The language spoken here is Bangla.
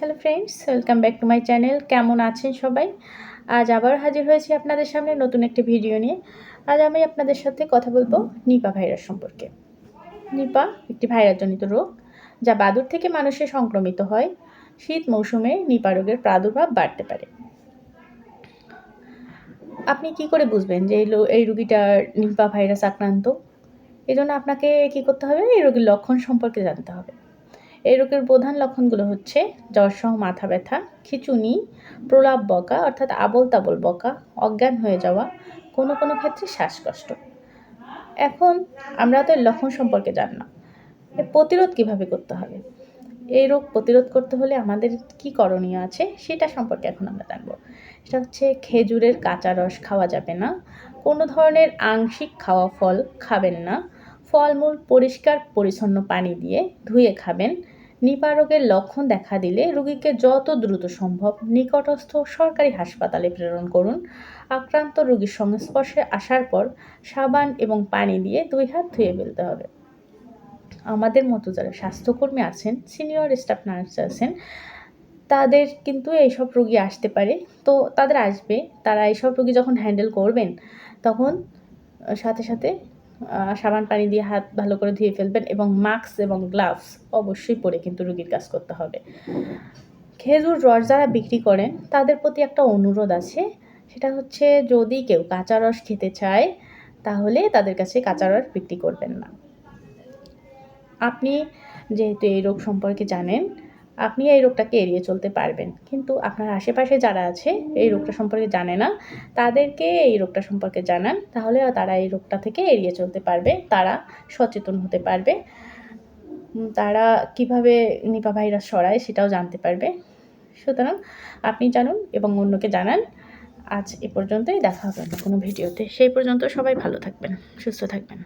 Hello friends, welcome back to my channel. কেমন আছেন সবাই? আজ আবার হাজির হয়েছি আপনাদের সামনে নতুন একটি ভিডিও নিয়ে। আজ আমি আপনাদের সাথে কথা বলব নিপা ভাইরাস সম্পর্কে। নিপা একটি ভাইরাসজনিত রোগ, যা বাদুর থেকে মানুষে সংক্রমিত হয়। শীত মৌসুমে নিপা রোগের প্রাদুর্ভাব বাড়তে পারে। আপনি কি করে বুঝবেন যে এই রুগীটার নিপা ভাইরাস আক্রান্ত? এই জন্য আপনাকে কী করতে হবে? এই রোগীর লক্ষণ সম্পর্কে জানতে হবে। এই রোগের প্রধান লক্ষণগুলো হচ্ছে জ্বরসহ মাথা ব্যথা, খিচুনি, প্রলাপ বকা, অর্থাৎ আবল তাবল বকা, অজ্ঞান হয়ে যাওয়া, কোনো কোনো ক্ষেত্রে শ্বাসকষ্ট। এখন আমরা তো লক্ষণ সম্পর্কে জানলাম প্রতিরোধ কীভাবে করতে হবে? এই রোগ প্রতিরোধ করতে হলে আমাদের কি করণীয় আছে সেটা সম্পর্কে এখন আমরা জানব। সেটা হচ্ছে খেজুরের কাঁচা রস খাওয়া যাবে না, কোনো ধরনের আংশিক খাওয়া ফল খাবেন না ফলমূল পরিষ্কার, পরিচ্ছন্ন পানি দিয়ে ধুয়ে খাবেন। নিপা রোগের লক্ষণ দেখা দিলে রোগীকে যত দ্রুত সম্ভব নিকটস্থ সরকারি হাসপাতালে প্রেরণ করুন। আক্রান্ত রোগীর সংস্পর্শে আসার পর সাবান এবং পানি দিয়ে দুই হাত ধুয়ে ফেলতে হবে। আমাদের মতো যারা স্বাস্থ্যকর্মী আছেন, সিনিয়র স্টাফ নার্স আছেন, তাদের কিন্তু এইসব রোগী আসতে পারে। তো তাদের আসবে, তারা এইসব রোগী যখন হ্যান্ডেল করবেন, তখন সাথে সাথে সাবান পানি দিয়ে হাত ভালো করে ধুয়ে ফেলবেন এবং মাস্ক এবং গ্লাভস অবশ্যই পরে কিন্তু রুগীর কাজ করতে হবে। খেজুর রস যারা বিক্রি করেন, তাদের প্রতি একটা অনুরোধ আছে। সেটা হচ্ছে যদি কেউ কাঁচা রস খেতে চায়, তাহলে তাদের কাছে কাঁচা রস বিক্রি করবেন না। আপনি যেহেতু এই রোগ সম্পর্কে জানেন আপনি এই রোগটাকে এড়িয়ে চলতে পারবেন। কিন্তু আপনার আশেপাশে যারা আছে, এই রোগটা সম্পর্কে জানে না, তাদেরকে এই রোগটা সম্পর্কে জানান, তাহলে তারা এই রোগটা থেকে এড়িয়ে চলতে পারবে, তারা সচেতন হতে পারবে। তারা কীভাবে নিপা ভাইরাস সরায় সেটাও জানতে পারবে। সুতরাং আপনি জানুন এবং অন্যকে জানান। আজ এ পর্যন্তই, দেখা হবে কোনো ভিডিওতে। সেই পর্যন্ত সবাই ভালো থাকবেন, সুস্থ থাকবেন।